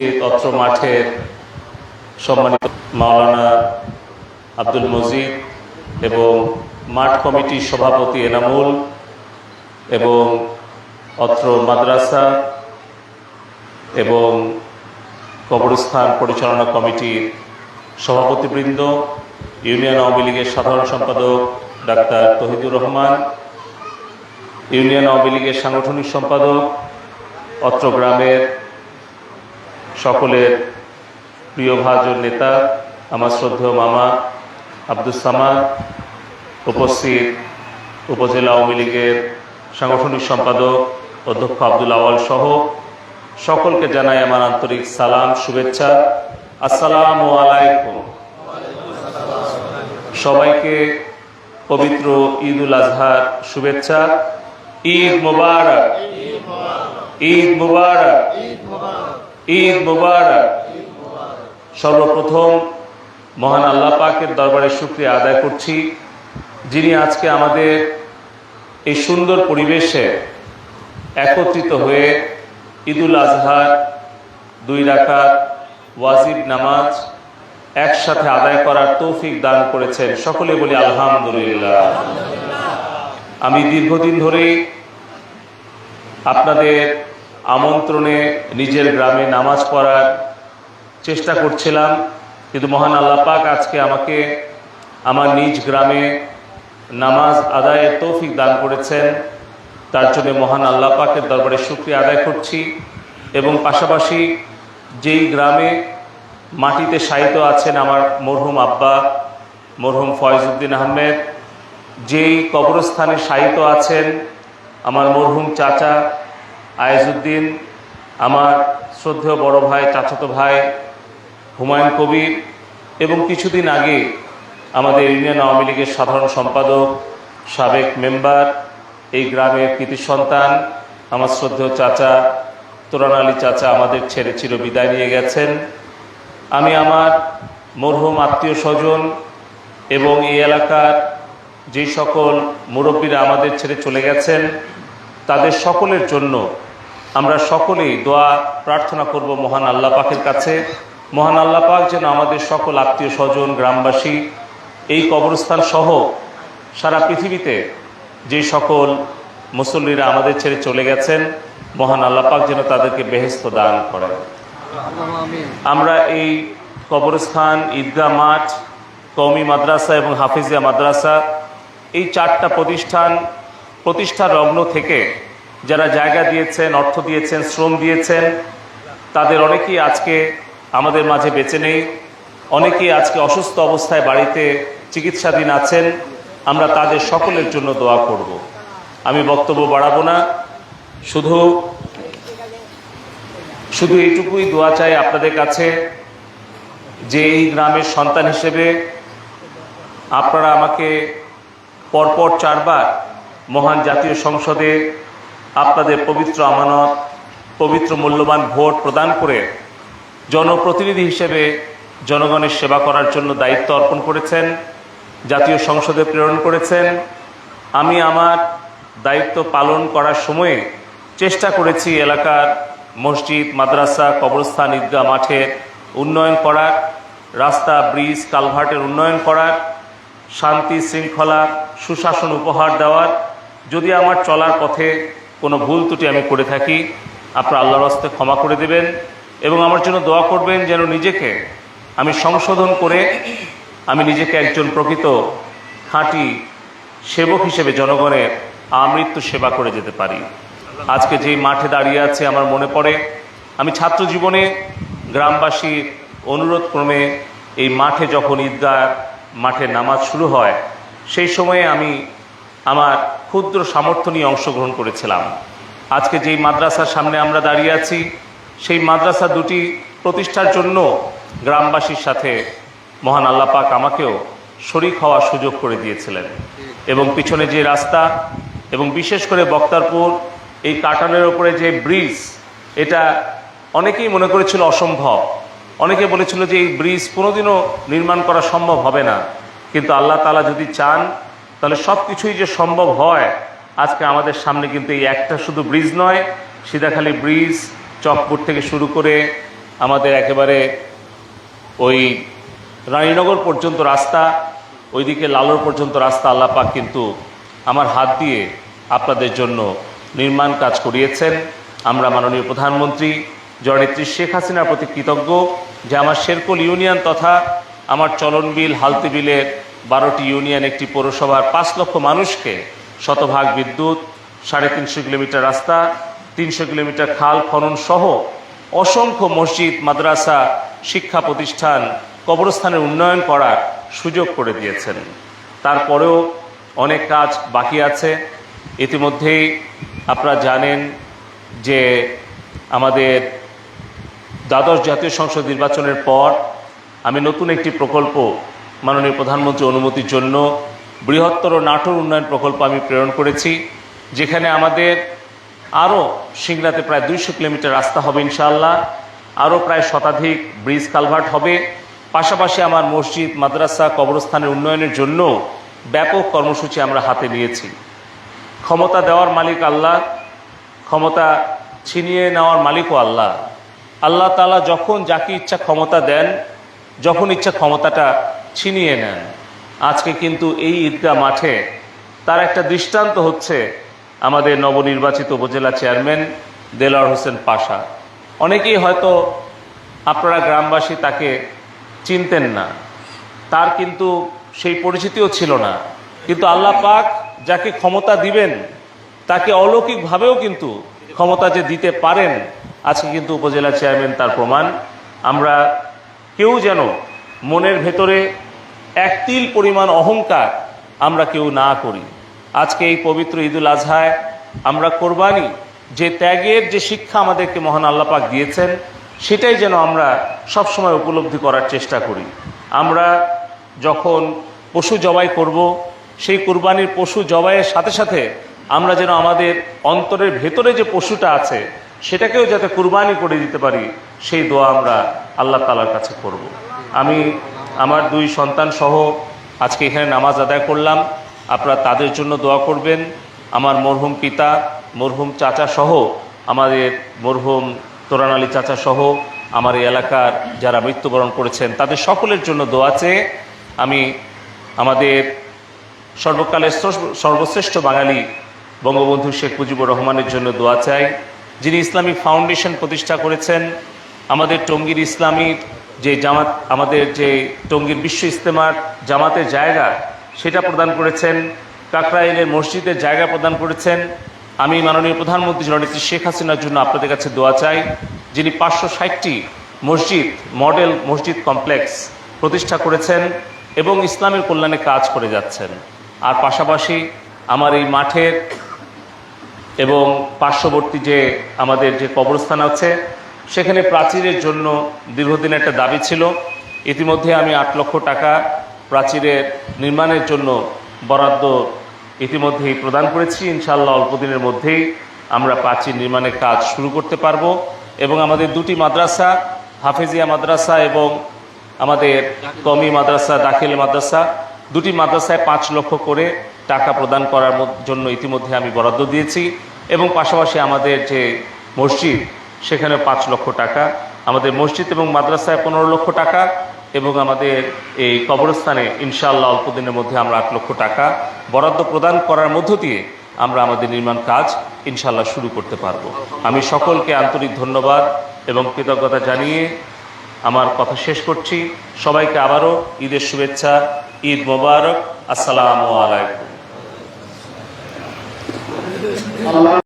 অত্র মাঠের সম্মানিত মাওলানা আব্দুল মজিদ এবং মাঠ কমিটির সভাপতি এনামুল এবং অত্র মাদ্রাসা এবং কবরস্থান পরিচালনা কমিটির সভাপতিবৃন্দ, ইউনিয়ন আওয়ামী লীগের সাধারণ সম্পাদক ডাক্তার তহিদুর রহমান, ইউনিয়ন আওয়ামী লীগের সাংগঠনিক সম্পাদক, অত্র গ্রামের সকলের প্রিয় ভাজন নেতা, আমার শ্রদ্ধেয় মামা আব্দুল সামাদ, উপস্থিত উপজেলা আওয়ামী লীগের সাংগঠনিক সম্পাদক অধ্যক্ষ আব্দুল আওয়াল সহ সকলকে জানাই আমার আন্তরিক সালাম, শুভেচ্ছা। আসসালামু আলাইকুম। সবাইকে পবিত্র ঈদ উল আজহার শুভেচ্ছা। ঈদ মুবারক। ঈদ মুবারক। ঈদ মুবারক। সর্বপ্রথম মহান আল্লাহ পাকের দরবারে শুক্রিয়া আদায় করছি, যিনি আজকে আমাদের এই সুন্দর পরিবেশে একত্রিত হয়ে ঈদুল আজহার দুই রাকাত ওয়াজিব নামাজ একসাথে আদায় করার তৌফিক দান করেছেন। সকলে বলি আলহামদুলিল্লাহ। আমি দীর্ঘদিন ধরেই আপনাদের আমন্ত্রণে নিজের গ্রামে নামাজ পড়ার চেষ্টা করছিলাম, কিন্তু মহান আল্লাহ পাক আজকে আমাকে আমার নিজ গ্রামে নামাজ আদায়ের তৌফিক দান করেছেন। তার জন্য মহান আল্লাহ পাকের দরবারে শুক্রিয়া আদায় করছি এবং পাশাপাশি যেই গ্রামে মাটিতে শায়িত আছেন আমার মরহুম আব্বা, মরহুম ফয়জুদ্দিন আহমেদ, যেই কবরস্থানে শায়িত আছেন আমার মরহুম চাচা আয়েজউদ্দিন আমার শ্রদ্ধেয় বড় ভাই, চাচাতো ভাই, হুমায়ুন কবির এবং কিছুদিন আগে আমাদের ইউনিয়ন আওয়ামী লীগের সাধারণ সম্পাদক, সাবেক মেম্বার, এই গ্রামের কৃতি সন্তান, আমার শ্রদ্ধেয় চাচা, তোরান আলী চাচা আমাদের ছেড়ে চির বিদায় নিয়ে গেছেন। আমি আমার মরহুম আত্মীয় স্বজন এবং এই এলাকার যে সকল মুরব্বীরা আমাদের ছেড়ে চলে গেছেন তাদের সকলের জন্য আমরা সকলেই দোয়া প্রার্থনা করব মহান আল্লাহ পাকের কাছে। মহান আল্লাহ পাক যেন আমাদের সকল আত্মীয় স্বজন, গ্রামবাসী, এই কবরস্থান সহ সারা পৃথিবীতে যে সকল মুসল্লিরা আমাদের ছেড়ে চলে গেছেন, মহান আল্লাহ পাক যেন তাদেরকে বেহেস্ত দান করেন। আমরা এই কবরস্থান, ঈদগাহ মাঠ, কওমি মাদ্রাসা এবং হাফিজিয়া মাদ্রাসা, এই চারটা প্রতিষ্ঠান প্রতিষ্ঠার লগ্ন থেকে যারা জায়গা দিয়েছেন, অর্থ দিয়েছেন, শ্রম দিয়েছেন, তাদের অনেকেই আজকে আমাদের মাঝে বেঁচে নেই। অনেকেই আজকে অসুস্থ অবস্থায় বাড়িতে চিকিৎসাধীন আছেন। আমরা তাদের সকলের জন্য দোয়া করব। আমি বক্তব্য বাড়াবো না। শুধু শুধু এইটুকুই দোয়া চাই আপনাদের কাছে যে এই গ্রামের সন্তান হিসেবে আপনারা আমাকে পরপর চারবার মহান জাতীয় সংসদে আপনাদের পবিত্র আমানত, পবিত্র মূল্যবান ভোট প্রদান করে জনপ্রতিনিধি হিসেবে জনগণের সেবা করার জন্য দায়িত্ব অর্পণ করেছেন, জাতীয় সংসদে প্রেরণ করেছেন। আমি আমার দায়িত্ব পালন করার সময়ে চেষ্টা করেছি এলাকার মসজিদ, মাদ্রাসা, কবরস্থান, ঈদগাহ মাঠের উন্নয়ন করার, রাস্তা, ব্রিজ, কালভার্টের উন্নয়ন করার, শান্তি, শৃঙ্খলা, সুশাসন উপহার দেওয়ার যদি আমার চলার পথে কোনো ভুল ত্রুটি আমি করে থাকি, আপনার আল্লাহর হস্তে ক্ষমা করে দেবেন এবং আমার জন্য দোয়া করবেন যেন নিজেকে আমি সংশোধন করে আমি নিজেকে একজন প্রকৃত খাঁটি সেবক হিসেবে জনগণের আমৃত্যু সেবা করে যেতে পারি। আজকে যেই মাঠে দাঁড়িয়ে আছে আমার মনে পড়ে, আমি ছাত্র জীবনে গ্রামবাসীর অনুরোধ ক্রমে এই মাঠে যখন ঈদগাহ মাঠে নামাজ শুরু হয়, সেই সময়ে আমি আমার ক্ষুদ্র সামর্থ্য নিয়ে অংশগ্রহণ করেছিলাম। আজকে যেই মাদ্রাসার সামনে আমরা দাঁড়িয়ে আছি, সেই মাদ্রাসা দুটি প্রতিষ্ঠার জন্য গ্রামবাসীর সাথে মহান আল্লাহ পাক আমাকেও শরিক হওয়ার সুযোগ করে দিয়েছিলেন। এবং পিছনে যে রাস্তা এবং বিশেষ করে বক্তারপুর, এই কাটানের ওপরে যে ব্রিজ, এটা অনেকেই মনে করেছিল অসম্ভব। অনেকে বলেছিল যে এই ব্রিজ কোনোদিনও নির্মাণ করা সম্ভব হবে না। কিন্তু আল্লাহ তালা যদি চান তাহলে সব কিছুই যে সম্ভব হয়, আজকে আমাদের সামনে কিন্তু এই একটা শুধু ব্রিজ নয়, সিধাখালি ব্রিজ, চকপুর থেকে শুরু করে আমাদের একেবারে ওই রানীনগর পর্যন্ত রাস্তা, ওইদিকে লালর পর্যন্ত রাস্তা আল্লাহ পাক কিন্তু আমার হাত দিয়ে আপনাদের জন্য নির্মাণ কাজ করিয়েছেন। আমরা মাননীয় প্রধানমন্ত্রী, জননেত্রী শেখ হাসিনার প্রতি কৃতজ্ঞ যে আমার শেরকোল ইউনিয়ন তথা আমার চলনবিল হালতি বিলের বারোটি ইউনিয়ন, একটি পৌরসভার পাঁচ লক্ষ মানুষকে শতভাগ বিদ্যুৎ, সাড়ে তিনশো কিলোমিটার রাস্তা, তিনশো কিলোমিটার খাল খনন সহ অসংখ্য মসজিদ, মাদ্রাসা, শিক্ষা প্রতিষ্ঠান কবরস্থানের উন্নয়ন করার সুযোগ করে দিয়েছেন। তারপরেও অনেক কাজ বাকি আছে। ইতিমধ্যেই আপনারা জানেন যে আমাদের দ্বাদশ জাতীয় সংসদ নির্বাচনের পর আমি নতুন একটি প্রকল্প মাননীয় প্রধানমন্ত্রী অনুমতির জন্য বৃহত্তর নাটোর উন্নয়ন প্রকল্প আমি প্রেরণ করেছি, যেখানে আমাদের আরও সিংড়াতে প্রায় দুইশো কিলোমিটার রাস্তা হবে ইনশাআল্লাহ, আরও প্রায় শতাধিক ব্রিজ কালভার্ট হবে। পাশাপাশি আমার মসজিদ, মাদ্রাসা, কবরস্থানের উন্নয়নের জন্য ব্যাপক কর্মসূচি আমরা হাতে নিয়েছি। ক্ষমতা দেওয়ার মালিক আল্লাহ, ক্ষমতা ছিনিয়ে নেওয়ার মালিকও আল্লাহ। আল্লাহ তালা যখন যাকে ইচ্ছা ক্ষমতা দেন, যখন ইচ্ছা ক্ষমতাটা ছিনিয়ে নেন। আজকে কিন্তু এই ঈদগাহ মাঠে। তার একটা দৃষ্টান্ত হচ্ছে আমাদের নবনির্বাচিত উপজেলা চেয়ারম্যান দেলার হোসেন পাশা। অনেকেই হয়তো আপনারা গ্রামবাসী তাকে চিনতেন না। তার কিন্তু সেই পরিচিতিও ছিল না। কিন্তু আল্লাহ পাক যাকে ক্ষমতা দিবেন, তাকে অলৌকিকভাবেও কিন্তু ক্ষমতা যে দিতে পারেন, আজকে কিন্তু উপজেলা চেয়ারম্যান তার প্রমাণ। আমরা কেউ যেন মনের ভেতরে এক তিল পরিমাণ অহংকার আমরা কেউ না করি আজকে এই পবিত্র ঈদুল আজহায় আমরা কোরবানি যে ত্যাগের যে শিক্ষা আমাদেরকে মহান আল্লাহ পাক দিয়েছেন, সেটাই যেন আমরা সবসময় উপলব্ধি করার চেষ্টা করি আমরা যখন পশু জবাই করব, সেই কুরবানির পশু জবাইয়ের সাথে সাথে আমরা যেন আমাদের অন্তরের ভেতরে যে পশুটা আছে, সেটাকেও যাতে কুরবানি করে দিতে পারি, সেই দোয়া আমরা আল্লাহ তালার কাছে করব। আমি আমার দুই সন্তান সহ আজকে এখানে নামাজ আদায় করলাম। আপনারা তাদের জন্য দোয়া করবেন। আমার মরহুম পিতা, মরহুম চাচা সহ, আমাদের মরহুম তোরান আলী চাচা সহ, আমার এই এলাকার যারা মৃত্যুবরণ করেছেন, তাদের সকলের জন্য দোয়া চেয়ে আমি আমাদের সর্বকালের সর্বশ্রেষ্ঠ বাঙালি বঙ্গবন্ধু শেখ মুজিবুর রহমানের জন্য দোয়া চাই। যিনি ইসলামিক ফাউন্ডেশন প্রতিষ্ঠা করেছেন, আমাদের টঙ্গীর ইসলামীর যে জামাত, আমাদের যে টঙ্গীর বিশ্ব ইস্তেমার জামাতের জায়গা, সেটা প্রদান করেছেন, কাকরাইলের মসজিদের জায়গা প্রদান করেছেন। আমি মাননীয় প্রধানমন্ত্রী জননেত্রী শেখ হাসিনার জন্য আপনাদের কাছে দোয়া চাই, যিনি পাঁচশো ষাটটি মসজিদ, মডেল মসজিদ কমপ্লেক্স প্রতিষ্ঠা করেছেন এবং ইসলামের কল্যাণে কাজ করে যাচ্ছেন। আর পাশাপাশি আমার এই মাঠের এবং পার্শ্ববর্তী যে আমাদের যে কবরস্থান আছে সেখানে প্রাচীরের জন্য দীর্ঘদিন একটা দাবি ছিল। ইতিমধ্যে আমি আট লক্ষ টাকা প্রাচীরের নির্মাণের জন্য বরাদ্দ ইতিমধ্যেই প্রদান করেছি। ইনশাল্লাহ অল্প দিনের মধ্যেই আমরা প্রাচীর নির্মাণের কাজ শুরু করতে পারব এবং আমাদের দুটি মাদ্রাসা, হাফেজিয়া মাদ্রাসা এবং আমাদের কমি মাদ্রাসা, দাখিল মাদ্রাসা, দুটি মাদ্রাসায় পাঁচ লক্ষ করে টাকা প্রদান করার জন্য ইতিমধ্যে আমি বরাদ্দ দিয়েছি এবং পাশাপাশি আমাদের যে মসজিদ সেখানে পাঁচ লক্ষ টাকা। আমাদের মসজিদ এবং মাদ্রাসায় পনেরো লক্ষ টাকা এবং আমাদের এই কবরস্থানে ইনশাআল্লাহ অল্প দিনের মধ্যে আমরা আট লক্ষ টাকা বরাদ্দ প্রদান করার মধ্য দিয়ে আমরা আমাদের নির্মাণ কাজ ইনশাআল্লাহ শুরু করতে পারব। আমি সকলকে আন্তরিক ধন্যবাদ এবং কৃতজ্ঞতা জানিয়ে আমার কথা শেষ করছি। সবাইকে আবারও ঈদের শুভেচ্ছা, ঈদ মোবারক। আসসালামু আলাইকুম।